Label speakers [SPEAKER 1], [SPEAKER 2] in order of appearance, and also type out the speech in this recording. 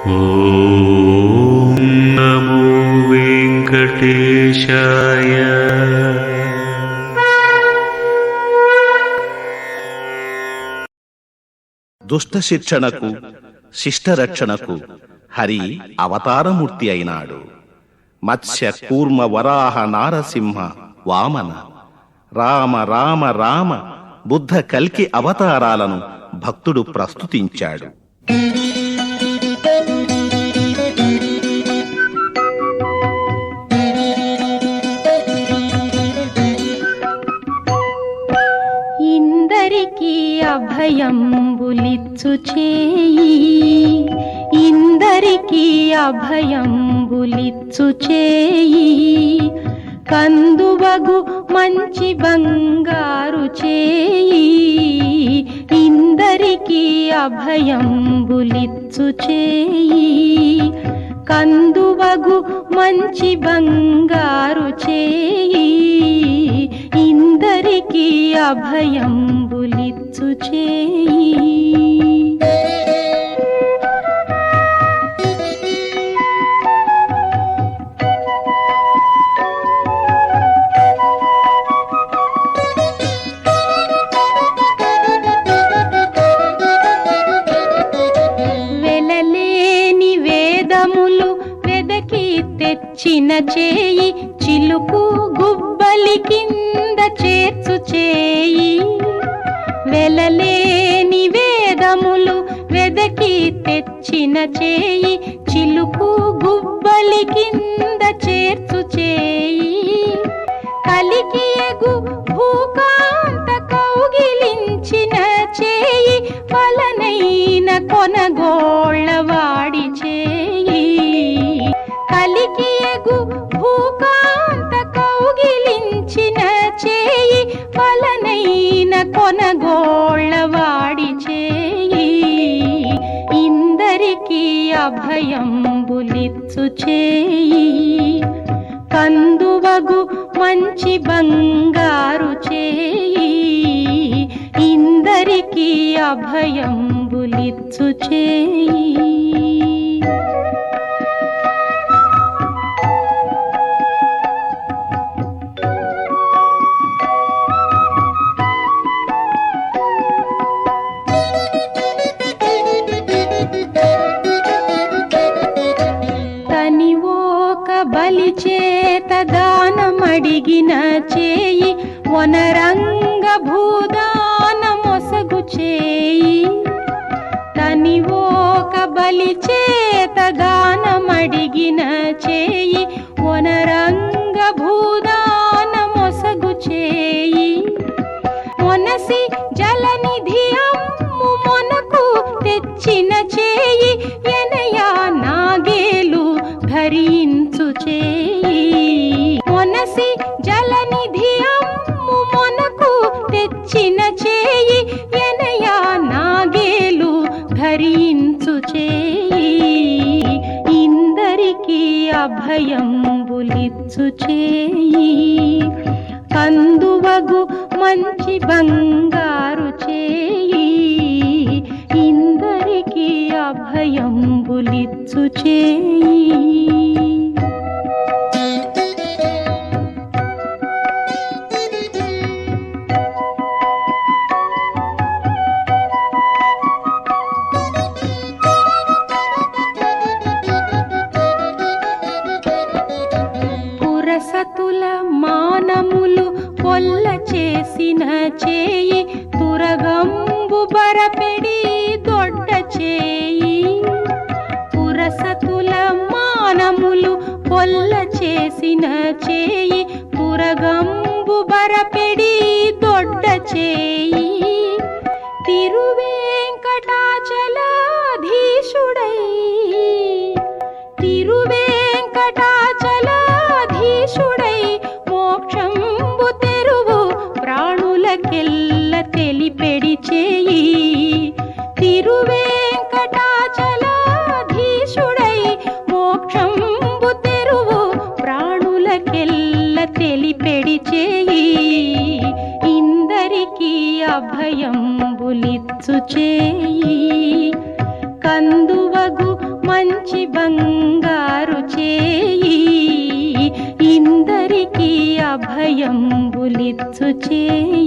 [SPEAKER 1] ॐ नमो वेङ्कटेशाय
[SPEAKER 2] దుష్ట శిక్షణకు శిష్టరక్షణకు హరి అవతారమూర్తి అయినాడు మత్స్య కూర్మ వరాహ నారసింహ వామన రామ రామ రామ బుద్ధ కల్కి అవతారాలను భక్తుడు ప్రస్తుతించాడు
[SPEAKER 3] ఇందరికీ అభయంబులిచ్చు చేయి ఇందరికీ అభయంబులిచ్చు చేయి కందువగు మంచి బంగారు చేయి. ఇందరికీ అభయంబులిచ్చు చేయి. కందువగు మంచి బంగారు చేయి. ఇందరికీ అభయంబులిచ్చు చేయి. తెచ్చిన చేయి చిలుకు గుబ్బలి కింద చేర్చు చేయి. వెలలేని వేదములు వెదకి తెచ్చిన చేయి చిలుకు గుబ్బలి కింద చేర్చు చేయి. కలికి గుబ్బ అభయంబులిచ్చు చేయి. కందువగు మంచి బంగారు చేయి. ఇందరికీ అభయంబులిచ్చు చేయి. దానమడిగిన చేయి వనరంగ భూదాన మొసగు చేయి. తని బలి చేత దానమడిగిన చేయి ధరించు ఇందరికీ అభయంబులిచ్చు చేయి కందువగు మంచి బంగారు చేయి ఇందరికీ అభయంబులిచ్చు చేయి చేసిన చేయి పురగంబు బరపెడి దొడ్డ చేయి. పురసతుల మానములు పొల్ల చేసిన చేయి పురగంబు బరపెడి దొడ్డ చేయి. తిరువే కెల్ల తెలిపెడి చేయి. తిరువేంకటాచలాధీశుడై మోక్షంబు తెరువు ప్రాణులకెల్ల తెలిపెడి చేయి. ఇందరికీ అభయంబులిచ్చు చేయి. కందువగు మంచి బంగారు చేయి. ఇందరికీ అభయంబులిచ్చు చేయి.